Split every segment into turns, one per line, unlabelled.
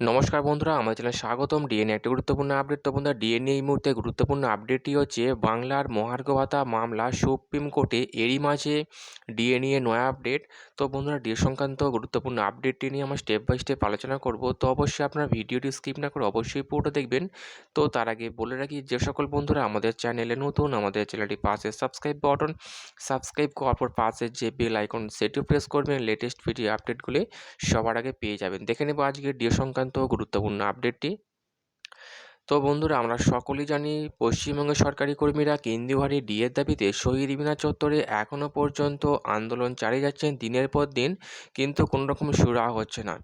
নমস্কার বন্ধুরা, আমার চ্যানেলে স্বাগতম। ডিএনএ একটি গুরুত্বপূর্ণ আপডেট। তো বন্ধুরা ডিএনএ এই মুহূর্তে গুরুত্বপূর্ণ আপডেটটি হচ্ছে বাংলার মহার্ঘ ভাতা মামলা সুপ্রিম কোর্টে এরই মাঝে ডিএনএ নয়া আপডেট। তো বন্ধুরা ডিএ সংক্রান্ত গুরুত্বপূর্ণ আপডেটটি নিয়ে আমরা স্টেপ বাই স্টেপ আলোচনা করব। তো অবশ্যই আপনারা ভিডিওটি স্কিপ না করে অবশ্যই পুরোটা দেখবেন। তো তার আগে বলে রাখি, যে সকল বন্ধুরা, আমাদের চ্যানেলে নতুন, আমাদের চ্যানেলটি পাশে সাবস্ক্রাইব বাটন সাবস্ক্রাইব করার পর পাশে যে বেল আইকন সেটিও প্রেস করবেন। লেটেস্ট ভিডিও আপডেটগুলি সবার আগে পেয়ে যাবেন। দেখে নেব আজকে ডিএ সংক্রান্ত গুরুত্বপূর্ণ আপডেটটি তো বন্ধুরা, আমরা সকলেই জানি পশ্চিমবঙ্গের সরকারি কর্মীরা কেন্দ্রীয় হারে ডিএর দাবিতে শহীদ মিনার চত্বরে এখনও পর্যন্ত আন্দোলন চালিয়ে যাচ্ছেন দিনের পর দিন, কিন্তু কোনো রকম সুরাহ হচ্ছে না।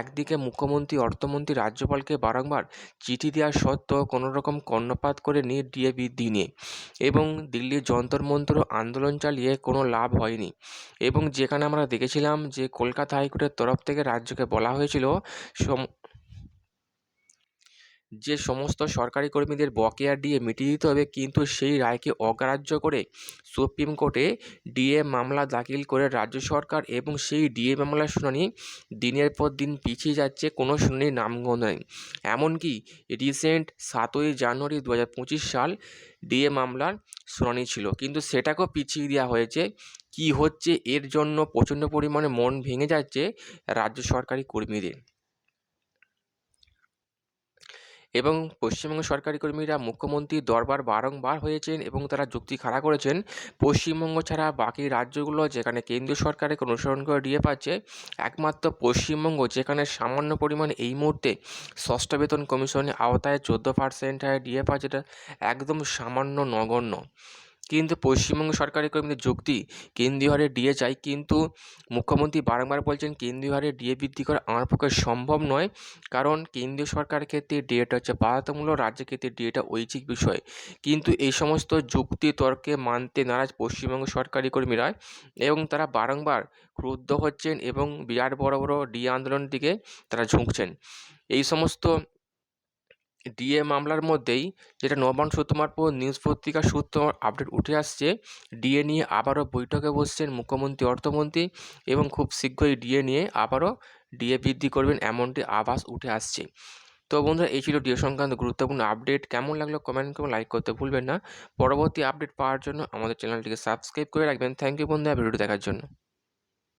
একদিকে মুখ্যমন্ত্রী, অর্থমন্ত্রী, রাজ্যপালকে বারংবার চিঠি দেওয়া সত্ত্বেও কোনো রকম কর্ণপাত করে নিয়ে ডিএ বৃদ্ধি নিয়ে এবং দিল্লির যন্তর মন্তর আন্দোলন চালিয়ে কোনো লাভ হয়নি। এবং যেখানে আমরা দেখেছিলাম যে কলকাতা হাইকোর্টের তরফ থেকে রাজ্যকে বলা হয়েছিল যে সমস্ত সরকারি কর্মীদের বকেয়া ডিএ মিটিয়ে দিতে হবে, কিন্তু সেই রায়কে অগ্রাহ্য করে সুপ্রিম কোর্টে ডিএ মামলা দাখিল করে রাজ্য সরকার এবং সেই ডিএ মামলার শুনানি দিনের পর দিন পিছিয়ে যাচ্ছে, কোনো শুনানির নামগন্ধ নেই এমনকি রিসেন্ট সাতই জানুয়ারি দু হাজার পঁচিশ সাল ডিএ মামলার শুনানি ছিল, কিন্তু সেটাকেও পিছিয়ে দেওয়া হয়েছে। কি হচ্ছে? এর জন্য প্রচণ্ড পরিমাণে মন ভেঙে যাচ্ছে রাজ্য সরকারি কর্মীদের। এবং পশ্চিমবঙ্গ সরকারি কর্মীরা মুখ্যমন্ত্রীর দরবার বারংবার হয়েছেন এবং তারা যুক্তি খাড়া করেছেন। পশ্চিমবঙ্গ ছাড়া বাকি রাজ্যগুলো যেখানে কেন্দ্রীয় সরকারকে অনুসরণ করে ডিএ পাচ্ছে, একমাত্র পশ্চিমবঙ্গ যেখানে সামান্য পরিমাণ এই মুহূর্তে ষষ্ঠ বেতন কমিশনের আওতায় চোদ্দ পার্সেন্ট ডিএ পাচ্ছে একদম সামান্য নগণ্য। কিন্তু পশ্চিমবঙ্গ সরকারি কর্মীদের যুক্তি, কেন্দ্রীয় হারে ডিএ চাই কিন্তু মুখ্যমন্ত্রী বারংবার বলছেন কেন্দ্রীয় হারে ডিএ বৃদ্ধি করা আমার পক্ষে সম্ভব নয়। কারণ কেন্দ্রীয় সরকারের ক্ষেত্রে ডিএটা হচ্ছে বাধ্যতামূলক, রাজ্যের ক্ষেত্রে ডিএটা ঐচ্ছিক বিষয়। কিন্তু এই সমস্ত যুক্তি, তর্কে মানতে নারাজ পশ্চিমবঙ্গ সরকারি কর্মীরা এবং তারা বারংবার ক্রুদ্ধ হচ্ছেন এবং বিরাট বড় বড় ডিএ আন্দোলনের দিকে তারা ঝুঁকছেন। এই সমস্ত ডিএ মামলার মধ্যেই যেটা নবান্ন সূত্র মারফত নিউজ পত্রিকার সূত্র আপডেট উঠে আসছে, ডিএ নিয়ে আবারও বৈঠকে বসছেন মুখ্যমন্ত্রী, অর্থমন্ত্রী এবং খুব শীঘ্রই ডিএ নিয়ে আবারও ডিএ বৃদ্ধি করবেন এমনটি আভাস উঠে আসছে। তো বন্ধুরা, এই ছিল ডিএ সংক্রান্ত গুরুত্বপূর্ণ আপডেট। কেমন লাগল কমেন্ট করে লাইক করতে ভুলবেন না। পরবর্তী আপডেট পাওয়ার জন্য আমাদের চ্যানেলটিকে সাবস্ক্রাইব করে রাখবেন। থ্যাংক ইউ বন্ধুরা, ভিডিওটি দেখার জন্য।